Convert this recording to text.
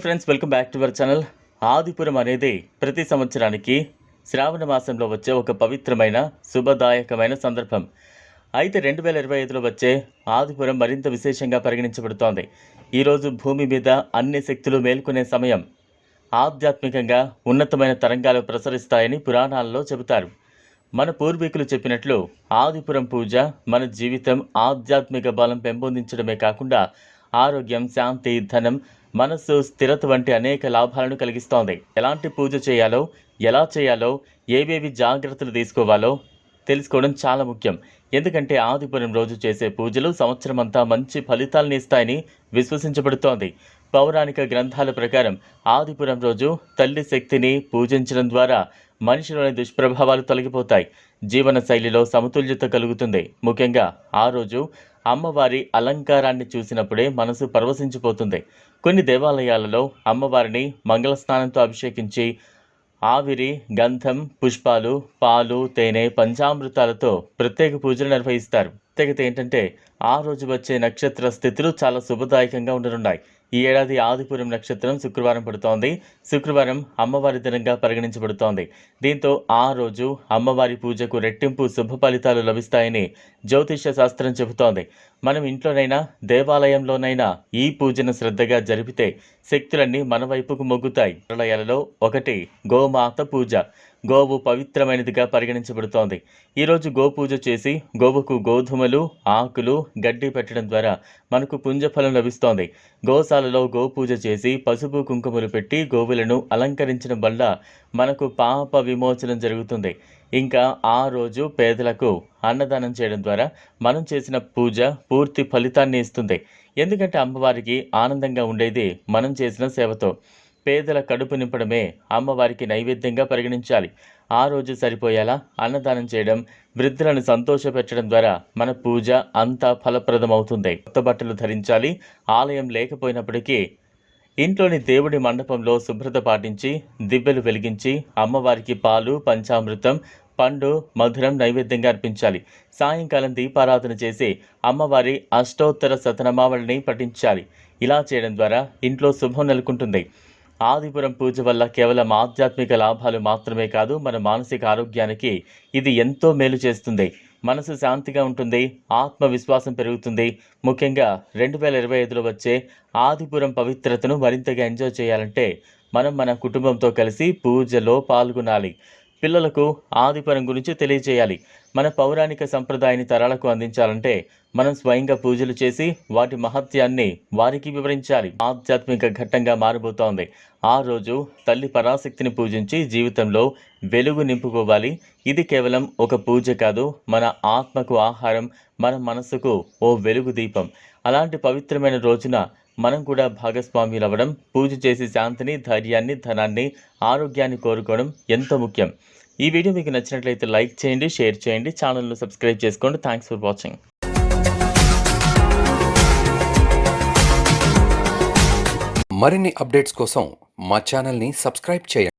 Friends welcome back to our channel Adipuram అనేది ప్రతి సంవత్సరానికి శ్రావణ మాసంలో వచ్చే ఒక పవిత్రమైన శుభదాయకమైన సందర్భం. అయితే రెండు వేల ఇరవై ఐదులో వచ్చే ఆదిపురం మరింత విశేషంగా పరిగణించబడుతోంది. ఈరోజు భూమి మీద అన్ని శక్తులు మేల్కొనే సమయం. ఆధ్యాత్మికంగా ఉన్నతమైన తరంగాలు ప్రసరిస్తాయని పురాణాలలో చెబుతారు. మన పూర్వీకులు చెప్పినట్లు ఆదిపురం పూజ మన జీవితం ఆధ్యాత్మిక బలం పెంపొందించడమే కాకుండా ఆరోగ్యం శాంతి ధనం మనస్సు స్థిరత వంటి అనేక లాభాలను కలిగిస్తోంది. ఎలాంటి పూజ చేయాలో ఎలా చేయాలో ఏవేవి జాగ్రత్తలు తీసుకోవాలో తెలుసుకోవడం చాలా ముఖ్యం. ఎందుకంటే ఆదిపురం రోజు చేసే పూజలు సంవత్సరం అంతా మంచి ఫలితాలను ఇస్తాయని విశ్వసించబడుతోంది. పౌరాణిక గ్రంథాల ప్రకారం ఆదిపురం రోజు తల్లి శక్తిని పూజించడం ద్వారా మనిషిలోని దుష్ప్రభావాలు తొలగిపోతాయి. జీవన శైలిలో సమతుల్యత కలుగుతుంది. ముఖ్యంగా ఆ రోజు అమ్మవారి అలంకారాన్ని చూసినప్పుడే మనసు పరవశించిపోతుంది. కొన్ని దేవాలయాలలో అమ్మవారిని మంగళ స్నానంతో అభిషేకించి ఆవిరి గంధం పుష్పాలు పాలు తేనె పంచామృతాలతో ప్రత్యేక పూజలు నిర్వహిస్తారు. ప్రత్యేకత ఏంటంటే ఆ రోజు వచ్చే నక్షత్ర స్థితులు చాలా శుభదాయకంగా ఉండనున్నాయి. ఈ ఏడాది ఆదిపురం నక్షత్రం శుక్రవారం పడుతోంది. శుక్రవారం అమ్మవారి దినంగా పరిగణించబడుతోంది. దీంతో ఆ రోజు అమ్మవారి పూజకు రెట్టింపు శుభ ఫలితాలు లభిస్తాయని జ్యోతిష్య శాస్త్రం చెబుతోంది. మనం ఇంట్లోనైనా దేవాలయంలోనైనా ఈ పూజను శ్రద్ధగా జరిపితే శక్తులన్నీ మన వైపుకు మొగ్గుతాయి. ఆలయాలలో ఒకటి గోమాత పూజ. గోవు పవిత్రమైనదిగా పరిగణించబడుతోంది. ఈరోజు గోపూజ చేసి గోవుకు గోధుమలు ఆకులు గడ్డి పెట్టడం ద్వారా మనకు పుంజఫలం లభిస్తోంది. గోశాలలో గోపూజ చేసి పసుపు కుంకుమలు పెట్టి గోవులను అలంకరించడం వల్ల మనకు పాప విమోచనం జరుగుతుంది. ఇంకా ఆ రోజు పేదలకు అన్నదానం చేయడం ద్వారా మనం చేసిన పూజ పూర్తి ఫలితాన్ని ఇస్తుంది. ఎందుకంటే అమ్మవారికి ఆనందంగా ఉండేది మనం చేసిన సేవతో. పేదల కడుపు నింపడమే అమ్మవారికి నైవేద్యంగా పరిగణించాలి. ఆ రోజు సరిపోయేలా అన్నదానం చేయడం వృద్ధులను సంతోషపెట్టడం ద్వారా మన పూజ అంతా ఫలప్రదమవుతుంది. కొత్త బట్టలు ధరించాలి ఆలయం లేకపోయినప్పటికీ ఇంట్లోని దేవుడి మండపంలో శుభ్రత పాటించి దివ్యలు వెలిగించి అమ్మవారికి పాలు పంచామృతం పండు మధురం నైవేద్యంగా అర్పించాలి. సాయంకాలం దీపారాధన చేసి అమ్మవారి అష్టోత్తర శతనమావళిని పఠించాలి. ఇలా చేయడం ద్వారా ఇంట్లో శుభం నెలకొంటుంది. ఆదిపురం పూజ వల్ల కేవలం ఆధ్యాత్మిక లాభాలు మాత్రమే కాదు మన మానసిక ఆరోగ్యానికి ఇది ఎంతో మేలు చేస్తుంది. మనసు శాంతిగా ఉంటుంది ఆత్మవిశ్వాసం పెరుగుతుంది. ముఖ్యంగా రెండు వేల ఇరవై ఐదులో వచ్చే ఆదిపురం పవిత్రతను మరింతగా ఎంజాయ్ చేయాలంటే మనం మన కుటుంబంతో కలిసి పూజలో పాల్గొనాలి. పిల్లలకు ఆదిపరం గురించి తెలియజేయాలి. మన పౌరాణిక సంప్రదాయాన్ని తరాలకు అందించాలంటే మనం స్వయంగా పూజలు చేసి వాటి మహత్యాన్ని వారికి వివరించాలి. ఆధ్యాత్మిక ఘట్టంగా మారబోతోంది. ఆ రోజు తల్లి పరాశక్తిని పూజించి జీవితంలో వెలుగు నింపుకోవాలి. ఇది కేవలం ఒక పూజ కాదు మన ఆత్మకు ఆహారం మన మనసుకు ఓ వెలుగు దీపం. అలాంటి పవిత్రమైన రోజున మనం కూడా భాగస్వామ్యులు అవ్వడం పూజ చేసి శాంతిని ధైర్యాన్ని ధనాన్ని ఆరోగ్యాన్ని కోరుకోవడం ఎంతో ముఖ్యం. ఈ వీడియో మీకు నచ్చినట్లయితే లైక్ చేయండి షేర్ చేయండి ఛానల్ను సబ్స్క్రైబ్ చేసుకోండి. థ్యాంక్స్ ఫర్ వాచింగ్ మరిన్ని అప్డేట్స్ కోసం మా ఛానల్ని సబ్స్క్రైబ్ చేయండి.